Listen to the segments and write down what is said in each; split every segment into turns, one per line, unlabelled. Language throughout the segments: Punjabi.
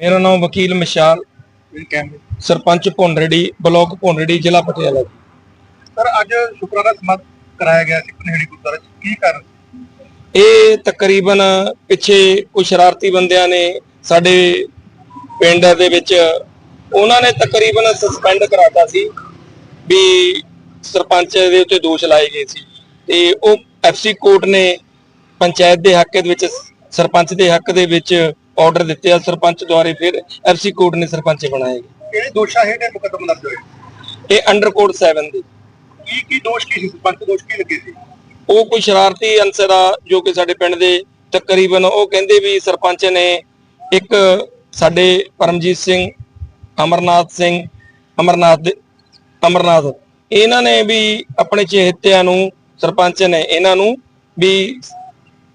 ਮੇਰਾ ਨਾਮ ਵਕੀਲ ਮਿਸ਼ਾਲ ਸਰਪੰਚ ਭੁੰਡਰੜੀ ਬਲਾਕ ਭੁੰਡਰੜੀ ਜ਼ਿਲ੍ਹਾ ਪਟਿਆਲਾ ਜੀ।
ਸਰ ਅੱਜ ਸ਼ੁਕਰਾਨਾ ਸਮਾਗਮ ਕਰਾਇਆ ਗਿਆ ਸੀ ਪਨੇੜੀ ਗੁਰਦੁਆਰੇ ਚ। ਕੀ ਕਾਰਨ?
ਇਹ ਤਕਰੀਬਨ ਪਿੱਛੇ ਕੁਝ ਸ਼ਰਾਰਤੀ ਬੰਦਿਆਂ ਨੇ ਸਾਡੇ ਪਿੰਡ ਦੇ ਵਿੱਚ ਉਹਨਾਂ ਨੇ ਤਕਰੀਬਨ ਸਸਪੈਂਡ ਕਰਾਤਾ ਸੀ ਵੀ ਸਰਪੰਚ ਦੇ ਉੱਤੇ ਦੋਸ਼ ਲਾਏ ਗਏ ਸੀ। ਤੇ ਉਹ ਐਫਸੀ ਕੋਰਟ ਨੇ ਪੰਚਾਇਤ ਦੇ ਹੱਕ ਦੇ ਵਿੱਚ ਸਰਪੰਚ ਦੇ ਹੱਕ ਦੇ ਵਿੱਚ ਆਰਡਰ ਦਿੱਤੇ ਆ ਸਰਪੰਚ ਦੁਆਰੇ ਫਿਰ ਐਫਸੀ ਕੋਰਟ ਨੇ ਸਰਪੰਚ ਬਣਾਏ।
ਕਿਹੜੇ ਦੋਸ਼ਾਂ ਹੇਠ ਇਹ ਮੁਕੱਦਮਾ ਦਰਜ ਹੋਇਆ?
ਇਹ ਅੰਡਰ ਕੋਡ 7 ਦੇ।
ਕੀ ਕੀ ਦੋਸ਼ ਕੀ ਸੀ? ਸਰਪੰਚ ਦੋਸ਼ ਕੀ ਲੱਗੇ ਸੀ?
ਉਹ ਕੋਈ ਸ਼ਰਾਰਤੀ ਅਨਸਰ ਆ ਜੋ ਕਿ ਸਾਡੇ ਪਿੰਡ ਦੇ ਤਕਰੀਬਨ ਉਹ ਕਹਿੰਦੇ ਵੀ ਸਰਪੰਚ ਨੇ ਇੱਕ ਸਾਡੇ ਪਰਮਜੀਤ ਸਿੰਘ ਅਮਰਨਾਥ ਸਿੰਘ ਅਮਰਨਾਥ ਦੇ ਅਮਰਨਾਥ। ਇਹਨਾਂ ਨੇ ਵੀ ਆਪਣੇ ਚਹੇਤਿਆਂ ਨੂੰ ਸਰਪੰਚ ਨੇ ਇਹਨਾਂ ਨੂੰ ਵੀ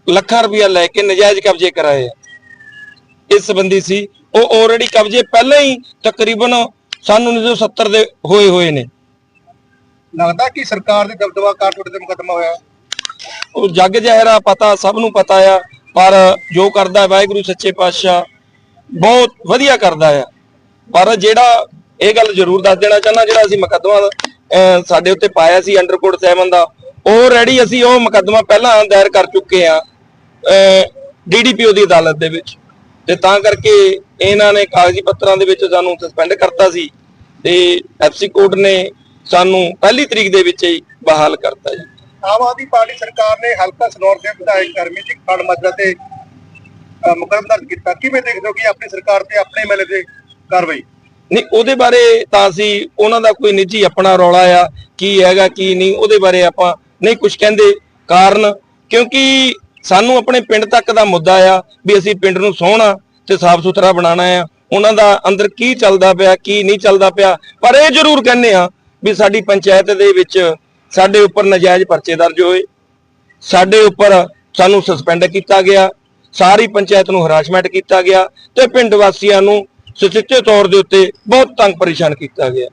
ਲੱਖਾਂ ਰੁਪਇਆ ਲੈ ਕੇ ਨਜਾਇਜ਼ ਕਬਜ਼ੇ ਕਰਾਏ ਇਸ ਸੰਬੰਧੀ ਸੀ। ਉਹ ਆਲਰੇਡੀ ਕਬਜ਼ੇ ਪਹਿਲਾਂ ਹੀ ਤਕਰੀਬਨ ਸਨ 1970 ਦੇ ਹੋਏ ਹੋਏ ਨੇ।
ਲੱਗਦਾ ਕਿ ਸਰਕਾਰ ਦੇ ਦਬਦਬਾ ਕਾਰਟੋਟ ਤੇ ਮੁਕੱਦਮਾ ਹੋਇਆ?
ਉਹ ਜੱਗ ਜ਼ਹਿਰਾ ਪਤਾ ਸਭ ਨੂੰ ਪਤਾ ਆ ਪਰ ਜੋ ਕਰਦਾ ਵਾਹਿਗੁਰੂ ਸੱਚੇ ਪਾਤਸ਼ਾਹ ਬਹੁਤ ਵਧੀਆ ਕਰਦਾ ਆ। ਪਰ ਜਿਹੜਾ ਇਹ ਗੱਲ ਜ਼ਰੂਰ ਦੱਸ ਦੇਣਾ ਚਾਹੁੰਦਾ ਜਿਹੜਾ ਅਸੀਂ ਮੁਕੱਦਮਾ ਸਾਡੇ ਉੱਤੇ ਪਾਇਆ ਸੀ ਅੰਡਰਕੋਟ 7 ਦਾ ਉਹ ਰੈਡੀ ਅਸੀਂ ਉਹ ਮੁਕੱਦਮਾ ਪਹਿਲਾਂ ਦਾਇਰ ਕਰ ਚੁੱਕੇ ਆ ਡੀਡੀਪੀਓ ਦੀ ਅਦਾਲਤ ਦੇ ਵਿੱਚ। ਤੇ ਤਾਂ ਕਰਕੇ ਇਹਨਾਂ ਨੇ ਕਾਗਜ਼ੀ ਪੱਤਰਾਂ ਦੇ ਵਿੱਚ ਸਾਨੂੰ ਸਸਪੈਂਡ ਕਰਤਾ ਸੀ ਤੇ ਐਫਸੀ ਕੋਰਟ ਨੇ ਸਾਨੂੰ ਪਹਿਲੀ ਤਰੀਕ ਦੇ ਵਿੱਚ ਹੀ ਬਹਾਲ ਕਰਤਾ ਜੀ।
ਆਮ ਆਦਮੀ ਪਾਰਟੀ ਸਰਕਾਰ ਨੇ ਹਲਕਾ ਸਨੌਰ ਦੇ ਵਿਧਾਇਕ ਕਰਮਜੀਤ ਖਾਨ ਮਾਜਰਾ ਤੇ ਅਹ, ਮੁਕੱਦਮਾ ਦਰਜ ਕੀਤਾ। ਕਿਵੇਂ ਦੇਖਦੇ ਹੋ ਕਿ ਆਪਣੀ ਸਰਕਾਰ ਤੇ ਆਪਣੇ ਐਮਐਲਏ ਤੇ ਕਾਰਵਾਈ?
ਨਹੀਂ ਉਹਦੇ ਬਾਰੇ ਤਾਂ ਅਸੀਂ ਉਹਨਾਂ ਦਾ ਕੋਈ ਨਿੱਜੀ ਆਪਣਾ ਰੌਲਾ ਆ ਕੀ ਹੈਗਾ ਕੀ ਨਹੀਂ ਉਹਦੇ ਬਾਰੇ ਆਪਾਂ ਨਹੀਂ ਕੁਝ ਕਹਿੰਦੇ। ਕਾਰਨ ਕਿਉਂਕਿ ਸਾਨੂੰ ਆਪਣੇ ਪਿੰਡ ਤੱਕ ਦਾ ਮੁੱਦਾ ਆ ਵੀ ਅਸੀਂ ਪਿੰਡ ਨੂੰ ਸੋਹਣਾ ਤੇ ਸਾਫ਼ ਸੁਥਰਾ ਬਣਾਉਣਾ ਆ। ਉਹਨਾਂ ਦਾ ਅੰਦਰ ਕੀ ਚੱਲਦਾ ਪਿਆ ਕੀ ਨਹੀਂ ਚੱਲਦਾ ਪਿਆ। ਪਰ ਇਹ ਜ਼ਰੂਰ ਕਹਿੰਦੇ ਆ ਵੀ ਸਾਡੀ ਪੰਚਾਇਤ ਦੇ ਵਿੱਚ ਸਾਡੇ ਉੱਪਰ ਨਜਾਇਜ਼ ਪਰਚੇ ਦਰਜ ਹੋਏ। ਸਾਡੇ ਉੱਪਰ ਸਾਨੂੰ ਸਸਪੈਂਡ ਕੀਤਾ ਗਿਆ। ਸਾਰੀ ਪੰਚਾਇਤ ਨੂੰ ਹਰਾਸਮੈਂਟ ਕੀਤਾ ਗਿਆ ਤੇ ਪਿੰਡ ਵਾਸੀਆਂ ਨੂੰ ਸਚਿੱਤੇ ਤੌਰ ਦੇ ਉੱਤੇ ਬਹੁਤ ਤੰਗ ਪਰੇਸ਼ਾਨ ਕੀਤਾ ਗਿਆ।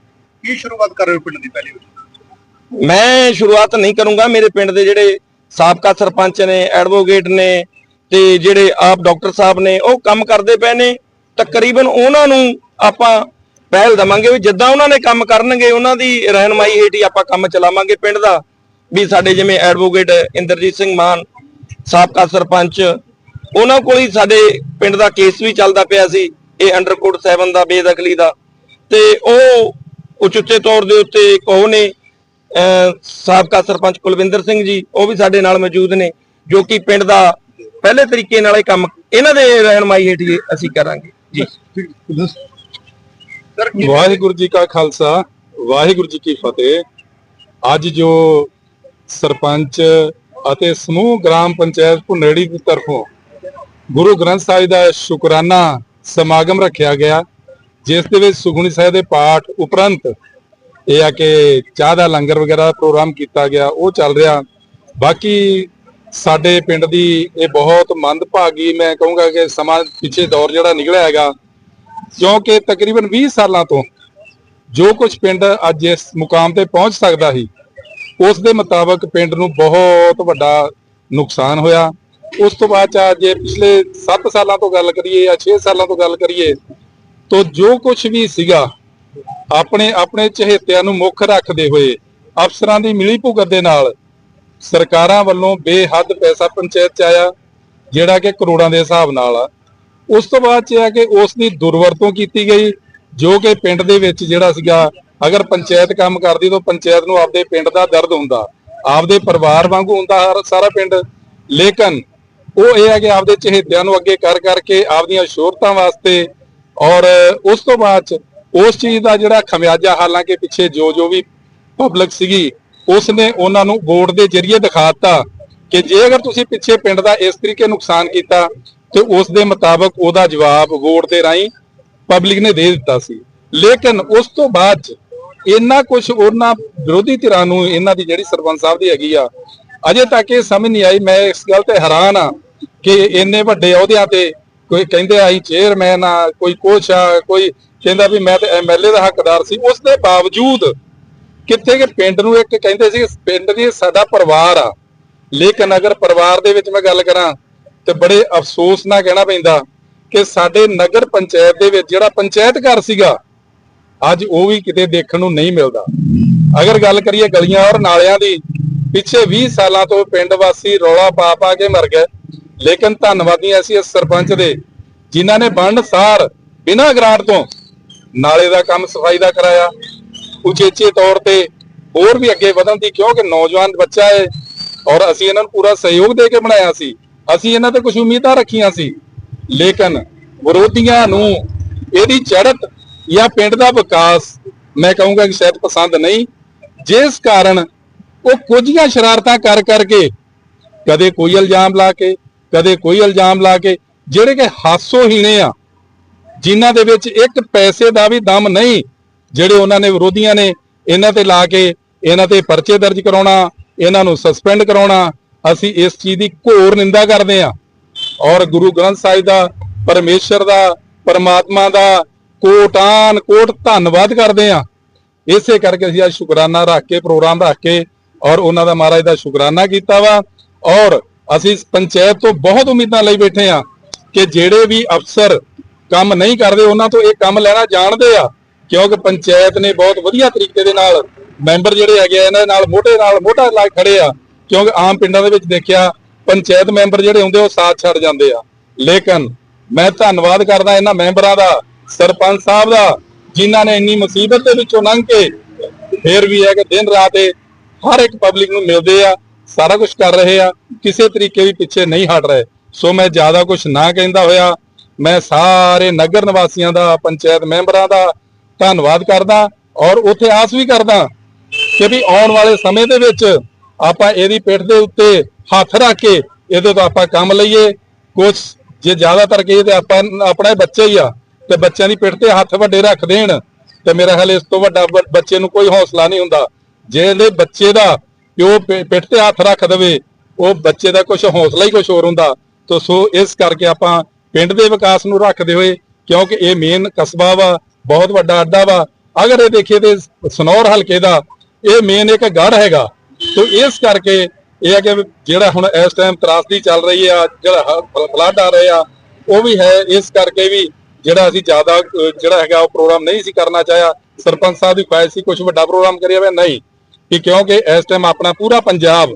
ਕੀ ਸ਼ੁਰੂਆਤ ਕਰ ਰਹੇ ਹੋ ਪਿੰਡ ਦੀ ਪਹਿਲੀ ਵਾਰ?
ਮੈਂ ਸ਼ੁਰੂਆਤ ਨਹੀਂ ਕਰੂੰਗਾ। ਮੇਰੇ ਪਿੰਡ ਦੇ ਜਿਹੜੇ ਸਾਬਕਾ ਸਰਪੰਚ ਨੇ, ਐਡਵੋਕੇਟ ਨੇ ਤੇ ਜਿਹੜੇ ਆਪ ਡਾਕਟਰ ਸਾਹਿਬ ਨੇ, ਉਹ ਕੰਮ ਕਰਦੇ ਪਏ ਨੇ। ਤਕਰੀਬਨ ਉਹਨਾਂ ਨੂੰ ਆਪਾਂ ਪਹਿਲ ਦਵਾਂਗੇ ਵੀ ਜਿੱਦਾਂ ਉਹਨਾਂ ਨੇ ਕੰਮ ਕਰਨਗੇ, ਉਹਨਾਂ ਦੀ ਰਹਿਨਮਾਈ ਹੇਠ ਹੀ ਆਪਾਂ ਕੰਮ ਚਲਾਵਾਂਗੇ ਪਿੰਡ ਦਾ। ਵੀ ਸਾਡੇ ਜਿਵੇਂ ਐਡਵੋਕੇਟ ਇੰਦਰਜੀਤ ਸਿੰਘ ਮਾਨ, ਸਾਬਕਾ ਸਰਪੰਚ, ਉਹਨਾਂ ਕੋਲ ਹੀ ਸਾਡੇ ਪਿੰਡ ਦਾ ਕੇਸ ਵੀ ਚੱਲਦਾ ਪਿਆ ਸੀ, ਇਹ ਅੰਡਰਕੋਟ 7 ਦਾ, ਬੇਦਖਲੀ ਦਾ। ਤੇ ਉਹ ਉਚੁੱਚੇ ਤੌਰ ਦੇ ਉੱਤੇ ਕਹੋ ਨੇ ਸਾਬਕਾ ਸਰਪੰਚ ਕੁਲਵਿੰਦਰ ਸਿੰਘ ਜੀ ਉਹ ਵੀ ਸਾਡੇ ਨਾਲ ਮੌਜੂਦ ਨੇ ਜੋ ਕਿ ਪਿੰਡ ਦਾ ਪਹਿਲੇ ਤਰੀਕੇ ਨਾਲ ਇਹ ਕੰਮ ਇਹਨਾਂ ਦੇ ਰਹਿਨਮਾਈ ਹੇਠ ਹੀ ਅਸੀਂ ਕਰਾਂਗੇ। ਜੀ।
ਵਾਹਿਗੁਰੂ ਜੀ ਕਾ ਖਾਲਸਾ ਵਾਹਿਗੁਰੂ ਜੀ ਕੀ ਫਤਿਹ। ਅੱਜ ਜੋ ਸਰਪੰਚ ਅਤੇ ਸਮੂਹ ਗ੍ਰਾਮ ਪੰਚਾਇਤ ਭੁਨੇੜੀ ਦੀ ਤਰਫੋਂ ਗੁਰੂ ਗ੍ਰੰਥ ਸਾਹਿਬ ਦਾ ਸ਼ੁਕਰਾਨਾ ਸਮਾਗਮ ਰੱਖਿਆ ਗਿਆ ਜਿਸ ਦੇ ਵਿੱਚ ਸੁਖਮਨੀ ਸਾਹਿਬ ਦੇ ਪਾਠ ਉਪਰੰਤ ਇਹ ਆ ਕਿ ਚਾਹ ਦਾ ਲੰਗਰ ਵਗੈਰਾ ਪ੍ਰੋਗਰਾਮ ਕੀਤਾ ਗਿਆ, ਉਹ ਚੱਲ ਰਿਹਾ। ਬਾਕੀ ਸਾਡੇ ਪਿੰਡ ਦੀ ਇਹ ਬਹੁਤ ਮੰਦਭਾਗੀ ਮੈਂ ਕਹੂੰਗਾ ਕਿ ਸਮਾਂ ਪਿੱਛੇ ਦੌਰ ਜਿਹੜਾ ਨਿਕਲਿਆ ਹੈਗਾ, ਕਿਉਂਕਿ ਤਕਰੀਬਨ 20 ਸਾਲਾਂ ਤੋਂ ਜੋ ਕੁਝ ਪਿੰਡ ਅੱਜ ਇਸ ਮੁਕਾਮ ਤੇ ਪਹੁੰਚ ਸਕਦਾ ਸੀ, ਉਸ ਦੇ ਮੁਤਾਬਕ ਪਿੰਡ ਨੂੰ ਬਹੁਤ ਵੱਡਾ ਨੁਕਸਾਨ ਹੋਇਆ। ਉਸ ਤੋਂ ਬਾਅਦ ਚ ਜੇ ਪਿਛਲੇ 7 ਸਾਲਾਂ ਤੋਂ ਗੱਲ ਕਰੀਏ ਜਾਂ 6 ਸਾਲਾਂ ਤੋਂ ਗੱਲ ਕਰੀਏ, ਤਾਂ ਜੋ ਕੁਝ ਵੀ ਸੀਗਾ ਆਪਣੇ ਆਪਣੇ ਚਹੇਤਿਆਂ ਨੂੰ ਮੁੱਖ ਰੱਖਦੇ ਹੋਏ ਅਫਸਰਾਂ ਦੀ ਮਿਲੀ ਭੁਗਤ ਦੇ ਨਾਲ ਸਰਕਾਰਾਂ ਵੱਲੋਂ ਬੇਹੱਦ ਪੈਸਾ ਪੰਚਾਇਤ ਚ ਆਇਆ, ਜਿਹੜਾ ਕਿ ਕਰੋੜਾਂ ਦੇ ਹਿਸਾਬ ਨਾਲ ਆ। ਉਸ ਤੋਂ ਬਾਅਦ ਚ ਇਹ ਕਿ ਉਸ ਦੀ ਦੁਰਵਰਤੋਂ ਕੀਤੀ ਗਈ, ਜੋ ਕਿ ਪਿੰਡ ਦੇ ਵਿੱਚ ਜਿਹੜਾ ਸੀਗਾ, ਅਗਰ ਪੰਚਾਇਤ ਕੰਮ ਕਰਦੀ ਤਾਂ ਪੰਚਾਇਤ ਨੂੰ ਆਪਦੇ ਪਿੰਡ ਦਾ ਦਰਦ ਹੁੰਦਾ, ਆਪਦੇ ਪਰਿਵਾਰ ਵਾਂਗੂ ਹੁੰਦਾ ਹਰ, ਸਾਰਾ ਪਿੰਡ। ਲੇਕਿਨ ਉਹ ਇਹ ਹੈ ਕਿ ਆਪਦੇ ਚਹੇਤਿਆਂ ਨੂੰ ਅੱਗੇ ਕਰ ਕਰਕੇ ਆਪਦੀਆਂ ਸ਼ੋਹਰਤਾਂ ਵਾਸਤੇ ਔਰ ਉਸ ਤੋਂ ਬਾਅਦ ਚ ਉਸ ਚੀਜ਼ ਦਾ ਜਿਹੜਾ ਖਮਿਆਜਾ, ਹਾਲਾਂਕਿ ਪਿੱਛੇ ਜੋ ਜੋ ਵੀ ਪਬਲਿਕ ਸੀਗੀ ਉਸ ਨੇ ਉਹਨਾਂ ਨੂੰ ਵੋਟ ਦੇ ਜ਼ਰੀਏ ਦਿਖਾਤਾ ਕਿ ਜੇ ਅਗਰ ਤੁਸੀਂ ਪਿੱਛੇ ਪਿੰਡ ਦਾ ਇਸ ਤਰੀਕੇ ਨੁਕਸਾਨ ਕੀਤਾ, ਤੇ ਉਸ ਦੇ ਮੁਤਾਬਕ ਉਹਦਾ ਜਵਾਬ ਵੋਟ ਦੇ ਰਾਹੀਂ ਪਬਲਿਕ ਨੇ ਦੇ ਦਿੱਤਾ ਸੀ। ਲੇਕਿਨ ਉਸ ਤੋਂ ਬਾਅਦ ਚ ਇੰਨਾ ਕੁਝ ਉਹਨਾਂ ਵਿਰੋਧੀ ਧਿਰਾਂ ਨੂੰ, ਇਹਨਾਂ ਦੀ ਜਿਹੜੀ ਸਰਪੰਚ ਸਾਹਿਬ ਦੀ ਹੈਗੀ ਆ, ਅਜੇ ਤੱਕ ਇਹ ਸਮਝ ਨਹੀਂ ਆਈ, ਮੈਂ ਇਸ ਗੱਲ ਤੇ ਹੈਰਾਨ ਆ ਕਿ ਇੰਨੇ ਵੱਡੇ ਅਹੁਦਿਆਂ ਤੇ ਕੋਈ ਕਹਿੰਦੇ ਆਈ ਚੇਅਰਮੈਨ ਆ, ਕੋਈ ਕੁਛ ਆ, ਕੋਈ ਕਹਿੰਦਾ ਵੀ ਮੈਂ ਤੇ ਐਮਐਲਏ ਦਾ ਹੱਕਦਾਰ ਸੀ। ਉਸ ਦੇ ਬਾਵਜੂਦ ਕਿੱਥੇ ਕਿ ਪਿੰਡ ਨੂੰ ਇੱਕ ਕਹਿੰਦੇ ਸੀ, ਪਿੰਡ ਦੀ ਸਾਡਾ ਪਰਿਵਾਰ ਆ। ਲੇਕਿਨ ਅਗਰ ਪਰਿਵਾਰ ਦੇ ਵਿੱਚ ਮੈਂ ਗੱਲ ਕਰਾਂ ਤੇ ਬੜੇ ਅਫਸੋਸ ਨਾਲ ਕਹਿਣਾ ਪੈਂਦਾ ਕਿ ਸਾਡੇ ਨਗਰ ਪੰਚਾਇਤ ਦੇ ਵਿੱਚ ਜਿਹੜਾ ਪੰਚਾਇਤ ਘਰ ਸੀਗਾ, ਅੱਜ ਉਹ ਵੀ ਕਿਤੇ ਦੇਖਣ ਨੂੰ ਨਹੀਂ ਮਿਲਦਾ। ਅਗਰ ਗੱਲ ਕਰੀਏ ਗਲੀਆਂ ਔਰ ਨਾਲਿਆਂ ਦੀ, ਪਿੱਛੇ 20 ਸਾਲਾਂ ਤੋਂ ਪਿੰਡ ਵਾਸੀ ਰੌਲਾ ਪਾ ਪਾ ਕੇ ਮਰ ਗਏ। ਲੇਕਿਨ ਧੰਨਵਾਦੀ ਅਸੀਂ ਇਸ ਸਰਪੰਚ ਦੇ, ਜਿਨ੍ਹਾਂ ਨੇ ਬੰਡ ਸਾਰ ਬਿਨਾਂ ਗ੍ਰਾਂਟ ਤੋਂ ਨਾਲੇ ਦਾ ਕੰਮ, ਸਫ਼ਾਈ ਦਾ ਕਰਾਇਆ। ਉਚੇਚੇ ਤੌਰ ਤੇ ਹੋਰ ਵੀ ਅੱਗੇ ਵਧਣ ਦੀ, ਕਿਉਂਕਿ ਨੌਜਵਾਨ ਬੱਚਾ ਹੈ ਔਰ ਅਸੀਂ ਇਹਨਾਂ ਨੂੰ ਪੂਰਾ ਸਹਿਯੋਗ ਦੇ ਕੇ ਬਣਾਇਆ ਸੀ। ਅਸੀਂ ਇਹਨਾਂ ਤੇ ਕੁਝ ਉਮੀਦਾਂ ਰੱਖੀਆਂ ਸੀ। ਲੇਕਿਨ ਵਿਰੋਧੀਆਂ ਨੂੰ ਇਹਦੀ ਚੜ੍ਹਤ ਜਾਂ ਪਿੰਡ ਦਾ ਵਿਕਾਸ ਮੈਂ ਕਹੂੰਗਾ ਕਿ ਸ਼ਾਇਦ ਪਸੰਦ ਨਹੀਂ। ਜਿਸ ਕਾਰਨ ਉਹ ਕੁਝੀਆਂ ਸ਼ਰਾਰਤਾਂ ਕਰ ਕਰਕੇ ਕਦੇ ਕੋਈ ਇਲਜ਼ਾਮ ਲਾ ਕੇ, ਕਦੇ ਕੋਈ ਇਲਜ਼ਾਮ ਲਾ ਕੇ, ਜਿਹੜੇ ਕਿ ਹਾਸੋਹੀਣੇ ਆ ਜਿਨ੍ਹਾਂ ਦੇ ਵਿੱਚ ਇੱਕ ਪੈਸੇ ਦਾ ਵੀ ਦਮ ਨਹੀਂ, ਜਿਹੜੇ ਉਹਨਾਂ ਨੇ ਵਿਰੋਧੀਆਂ ਨੇ ਇਹਨਾਂ ਤੇ ਲਾ ਕੇ ਇਹਨਾਂ ਤੇ ਪਰਚੇ ਦਰਜ ਕਰਾਉਣਾ, ਇਹਨਾਂ ਨੂੰ ਸਸਪੈਂਡ ਕਰਾਉਣਾ, ਅਸੀਂ ਇਸ ਚੀਜ਼ ਦੀ ਘੋਰ ਨਿੰਦਾ ਕਰਦੇ ਹਾਂ। ਔਰ ਗੁਰੂ ਗ੍ਰੰਥ ਸਾਹਿਬ ਦਾ, ਪਰਮੇਸ਼ਰ ਦਾ, ਪਰਮਾਤਮਾ ਦਾ ਕੋਟਾਨ ਕੋਟ ਧੰਨਵਾਦ ਕਰਦੇ ਹਾਂ। ਇਸੇ ਕਰਕੇ ਅਸੀਂ ਅੱਜ ਸ਼ੁਕਰਾਨਾ ਰੱਖ ਕੇ, ਪ੍ਰੋਗਰਾਮ ਰੱਖ ਕੇ ਔਰ ਉਹਨਾਂ ਦਾ ਮਹਾਰਾਜ ਦਾ ਸ਼ੁਕਰਾਨਾ ਕੀਤਾ ਵਾ। ਔਰ ਅਸੀਂ ਪੰਚਾਇਤ ਤੋਂ ਬਹੁਤ ਉਮੀਦਾਂ ਲਈ ਬੈਠੇ ਆ ਕਿ ਜਿਹੜੇ ਵੀ ਅਫਸਰ ਕੰਮ ਨਹੀਂ ਕਰਦੇ, ਉਹਨਾਂ ਤੋਂ ਇਹ ਕੰਮ ਲੈਣਾ ਜਾਣਦੇ ਆ। ਕਿਉਂਕਿ ਪੰਚਾਇਤ ਨੇ ਬਹੁਤ ਵਧੀਆ ਤਰੀਕੇ ਦੇ ਨਾਲ ਮੈਂਬਰ ਜਿਹੜੇ ਹੈਗੇ ਆ, ਇਹਨਾਂ ਨਾਲ ਮੋਢੇ ਨਾਲ ਮੋਢਾ ਲਾ ਖੜੇ ਆ। ਕਿਉਂਕਿ ਆਮ ਪਿੰਡਾਂ ਦੇ ਵਿੱਚ ਦੇਖਿਆ, ਪੰਚਾਇਤ ਮੈਂਬਰ ਜਿਹੜੇ ਹੁੰਦੇ ਉਹ ਸਾਥ ਛੱਡ ਜਾਂਦੇ ਆ। ਲੇਕਿਨ ਮੈਂ ਧੰਨਵਾਦ ਕਰਦਾ ਇਹਨਾਂ ਮੈਂਬਰਾਂ ਦਾ, ਸਰਪੰਚ ਸਾਹਿਬ ਦਾ, ਜਿਨ੍ਹਾਂ ਨੇ ਇੰਨੀ ਮੁਸੀਬਤ ਦੇ ਵਿੱਚੋਂ ਲੰਘ ਕੇ ਫੇਰ ਵੀ ਹੈ ਕਿ ਦਿਨ ਰਾਤ ਇਹ ਹਰ ਇੱਕ ਪਬਲਿਕ ਨੂੰ ਮਿਲਦੇ ਆ, ਸਾਰਾ ਕੁਝ ਕਰ ਰਹੇ ਆ, ਕਿਸੇ ਤਰੀਕੇ ਵੀ ਪਿੱਛੇ ਨਹੀਂ ਹਟ ਰਹੇ। ਸੋ ਮੈਂ ਜ਼ਿਆਦਾ ਕੁਝ ਨਾ ਕਹਿੰਦਾ ਹੋਇਆ ਮੈਂ ਸਾਰੇ ਨਗਰ ਨਿਵਾਸੀਆਂ ਦਾ, ਪੰਚਾਇਤ ਮੈਂਬਰਾਂ ਦਾ ਧੰਨਵਾਦ ਕਰਦਾ ਔਰ ਉੱਥੇ ਆਸ ਵੀ ਕਰਦਾ ਕਿ ਵੀ ਆਉਣ ਵਾਲੇ ਸਮੇਂ ਦੇ ਵਿੱਚ ਆਪਾਂ ਇਹਦੀ ਪਿੱਠ ਦੇ ਉੱਤੇ ਹੱਥ ਰੱਖ ਕੇ ਇਹਦੇ ਤੋਂ ਆਪਾਂ ਕੰਮ ਲਈਏ। ਕੁਝ ਜੇ ਜ਼ਿਆਦਾਤਰ ਕਹੀਏ ਤੇ ਆਪਾਂ, ਆਪਣਾ ਹੀ ਬੱਚੇ ਹੀ ਆ, ਤੇ ਬੱਚਿਆਂ ਦੀ ਪਿੱਠ ਤੇ ਹੱਥ ਵੱਡੇ ਰੱਖ ਦੇਣ ਤੇ ਮੇਰਾ ਖਿਆਲ ਇਸ ਤੋਂ ਵੱਡਾ ਬੱਚੇ ਨੂੰ ਕੋਈ ਹੌਸਲਾ ਨਹੀਂ ਹੁੰਦਾ। ਜਿਹੜੇ ਬੱਚੇ ਦਾ ਪਿਓ ਪਿੱਠ ਤੇ ਹੱਥ ਰੱਖ ਦੇਵੇ, ਉਹ ਬੱਚੇ ਦਾ ਕੁਝ ਹੌਸਲਾ ਹੀ ਕੁਝ ਹੋਰ ਹੁੰਦਾ। ਤੋ ਸੋ ਇਸ ਕਰਕੇ ਆਪਾਂ ਪਿੰਡ ਦੇ ਵਿਕਾਸ ਨੂੰ ਰੱਖਦੇ ਹੋਏ, ਕਿਉਂਕਿ ਇਹ ਮੇਨ ਕਸਬਾ ਵਾ, ਬਹੁਤ ਵੱਡਾ ਅੱਡਾ ਵਾ। ਅਗਰ ਇਹ ਦੇਖੀਏ ਤੇ ਸਨੌਰ ਹਲਕੇ ਦਾ, ਇਹ ਮੇਨ ਇੱਕ ਗੜ ਹੈਗਾ। ਤੋ ਇਸ ਕਰਕੇ ਇਹ ਹੈ ਕਿ ਜਿਹੜਾ ਹੁਣ ਇਸ ਟਾਈਮ ਤਰਾਸਦੀ ਚੱਲ ਰਹੀ ਆ, ਜਿਹੜਾ ਫਲੱਡ ਆ ਰਹੇ ਆ, ਉਹ ਵੀ ਹੈ। ਇਸ ਕਰਕੇ ਵੀ ਜਿਹੜਾ ਅਸੀਂ ਜ਼ਿਆਦਾ ਜਿਹੜਾ ਹੈਗਾ ਉਹ ਪ੍ਰੋਗਰਾਮ ਨਹੀਂ ਸੀ ਕਰਨਾ ਚਾਹਿਆ। ਸਰਪੰਚ ਸਾਹਿਬ ਦੀ ਖੁਆਇਸ਼ ਸੀ ਕੁਝ ਵੱਡਾ ਪ੍ਰੋਗਰਾਮ ਕਰਿਆ ਹੋਇਆ, ਨਹੀਂ। ਕਿ ਕਿਉਂਕਿ ਇਸ ਟਾਈਮ ਆਪਣਾ ਪੂਰਾ ਪੰਜਾਬ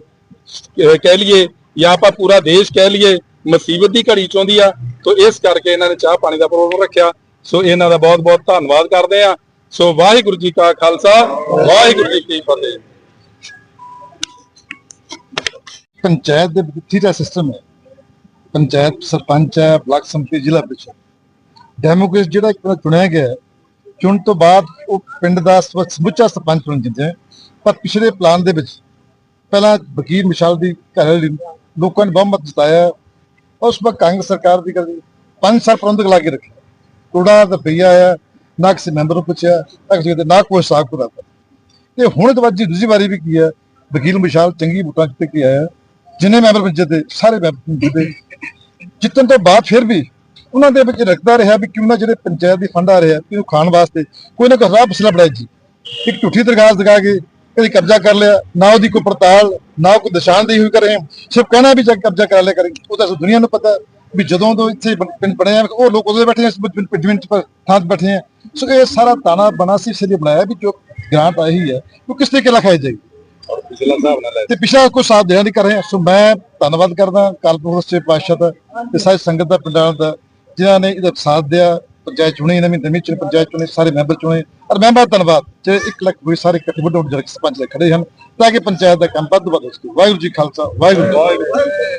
ਕਹਿ ਲਈਏ ਜਾਂ ਆਪਾਂ ਪੂਰਾ ਦੇਸ਼ ਕਹਿ ਲਈਏ ਮੁਸੀਬਤ ਦੀ ਘੜੀ ਚੋਂਦੀ ਆ। ਤੋ ਇਸ ਕਰਕੇ ਇਹਨਾਂ ਨੇ ਚਾਹ ਪਾਣੀ ਦਾ ਪ੍ਰੋਗਰਾਮ ਰੱਖਿਆ। ਸੋ ਇਹਨਾਂ ਦਾ ਬਹੁਤ ਬਹੁਤ ਧੰਨਵਾਦ ਕਰਦੇ ਆ। ਸੋ ਵਾਹਿਗੁਰੂ ਜੀ ਕਾ ਖਾਲਸਾ ਵਾਹਿਗੁਰੂ ਜੀ ਕੀ ਫਤਿਹ।
ਪੰਚਾਇਤ ਦੇ ਵਿੱਚ ਦਾ ਸਿਸਟਮ ਹੈ। ਪੰਚਾਇਤ ਸਰਪੰਚ ਹੈ ਬਲਾਕ ਸੰਮਤੀ ਜ਼ਿਲ੍ਹਾ ਪ੍ਰੀਸ਼ਦ। ਡੈਮੋਕ੍ਰੇਟ ਜਿਹੜਾ ਇੱਕ ਵਾਰ ਚੁਣਿਆ ਗਿਆ ਹੈ, ਚੁਣ ਤੋਂ ਬਾਅਦ ਉਹ ਪਿੰਡ ਦਾ ਸਮੁੱਚਾ ਸਰਪੰਚ ਚੁਣ ਜਿੰਦੇ ਪਰ ਪਿਛਲੇ ਪਲਾਨ ਦੇ ਵਿੱਚ ਪਹਿਲਾਂ ਵਕੀਰ ਮਿਸ਼ਾਲ ਦੀ ਘਰ ਲੋਕਾਂ ਨੇ ਬਹੁਮਤ ਜਿਤਾਇਆ। ਉਸ ਵਕਤ ਕਾਂਗਰਸ ਸਰਕਾਰ ਦੀ ਕਰਦੀ ਪੰਜ ਸਾਲ ਪ੍ਰਬੰਧਕ ਲਾ ਕੇ ਰੱਖਿਆ ਕੋੜਾ ਰੁਪਈਆ ਆਇਆ ਨਾ ਕਿਸੇ ਮੈਂਬਰ ਨੂੰ ਪੁੱਛਿਆ, ਨਾ ਕਿਸੇ ਦੇ ਨਾ ਕੋਈ ਹਿਸਾਬ ਕਿਤਾਬ ਤੇ ਹੁਣ ਦਵਾਜੀ ਦੂਜੀ ਵਾਰੀ ਵੀ ਕੀ ਹੈ ਵਕੀਲ ਮਿਸ਼ਾਲ ਚੰਗੀ ਬੂਟਾਂ ਜਿੱਤ ਕੇ ਆਇਆ। ਜਿੰਨੇ ਮੈਂਬਰ ਵਿੱਚ ਜਿੱਤੇ ਸਾਰੇ ਮੈਂਬਰ ਜਿੱਤੇ ਜਿੱਤਣ ਤੋਂ ਬਾਅਦ ਫਿਰ ਵੀ ਉਹਨਾਂ ਦੇ ਵਿੱਚ ਰੱਖਦਾ ਰਿਹਾ ਵੀ ਕਿਉਂ ਨਾ ਜਿਹੜੇ ਪੰਚਾਇਤ ਦੀ ਫੰਡ ਆ ਰਿਹਾ ਕਿ ਉਹ ਖਾਣ ਵਾਸਤੇ ਕੋਈ ਨਾ ਕੋਈ ਰਾਹ ਫਸਲਾ ਬਣਾਈ ਜੀ। ਇੱਕ ਝੂਠੀ ਦਰਖਾਸਤ ਦਿਖਾ ਕੇ ਕਦੀ ਕਬਜ਼ਾ ਕਰ ਲਿਆ ਨਾ ਉਹਦੀ ਕੋਈ ਪੜਤਾਲ ਨਾ ਕੋਈ ਨਿਸ਼ਾਨਦੇਹੀ ਹੋਈ ਕਰੇ ਸਿਰਫ ਕਹਿਣਾ ਵੀ ਜਾ ਕਬਜ਼ਾ ਕਰ ਲਿਆ ਕਰੇ। ਉਹ ਤਾਂ ਦੁਨੀਆ ਨੂੰ ਪਤਾ ਵੀ ਜਦੋਂ ਤੋਂ ਇੱਥੇ ਬਣ- ਪਿੰਡ ਬਣਿਆ ਉਹ ਲੋਕ ਉਹਦੇ ਬੈਠੇ ਆ ਜ਼ਮੀਨ ਚ ਥਾਂ ਤੇ ਬੈਠੇ ਆ। ਸੋ ਇਹ ਸਾਰਾ ਤਾਣਾ ਬਣਾ ਸੀ ਲਈ ਬਣਾਇਆ ਵੀ ਜੋ ਗ੍ਰਾਂਟ ਆਈ ਹੈ ਉਹ ਕਿਸ ਤਰੀਕੇ ਨਾਲ ਖਾਈ ਜਾਏਗੀ?
ਔਰ ਪਿਛਲਾ ਹਿਸਾਬ ਨਾਲ ਲੈ
ਤੇ ਪਿਛਲਾ ਕੋਈ ਸਾਥ ਦੇਣ ਦੀ ਕਰ ਰਹੇ ਸੋ ਮੈਂ ਧੰਨਵਾਦ ਕਰਦਾ ਕਾਲਪੁਰ ਸੇ ਪਾਸ਼ਾ ਦਾ ਤੇ ਸਾਰੀ ਸੰਗਤ ਦਾ ਪਿੰਡਾਂ ਦਾ ਜਿਨ੍ਹਾਂ ਨੇ ਇਹਦਾ ਸਾਥ ਦਿਆ। ਪੰਚਾਇਤ ਚੁਣੀ ਨਵੀਂ ਨਵੀਂ ਚੁਣੀ ਪੰਚਾਇਤ ਚੁਣੇ, ਸਾਰੇ ਮੈਂਬਰ ਚੁਣੇ ਔਰ ਮੈਂਬਰ ਧੰਨਵਾਦ, ਜਿਹੜੇ 1 ਲੱਖ ਹੋਏ ਸਾਰੇ ਇਕੱਠੇ ਵੱਡੇ ਵੱਡੇ ਜਿਹੜੇ ਸਰਪੰਚ ਖੜੇ ਹਨ, ਤਾਂ ਕਿ ਪੰਚਾਇਤ ਦਾ ਕੰਮ ਵੱਧ ਤੋਂ ਵੱਧ ਹੋ ਸਕੇ ਵਾਹਿਗੁਰੂ ਜੀ ਖਾਲਸਾ, ਵਾਹਿਗੁਰੂ ਜੀ ਕੀ ਫਤਿਹ।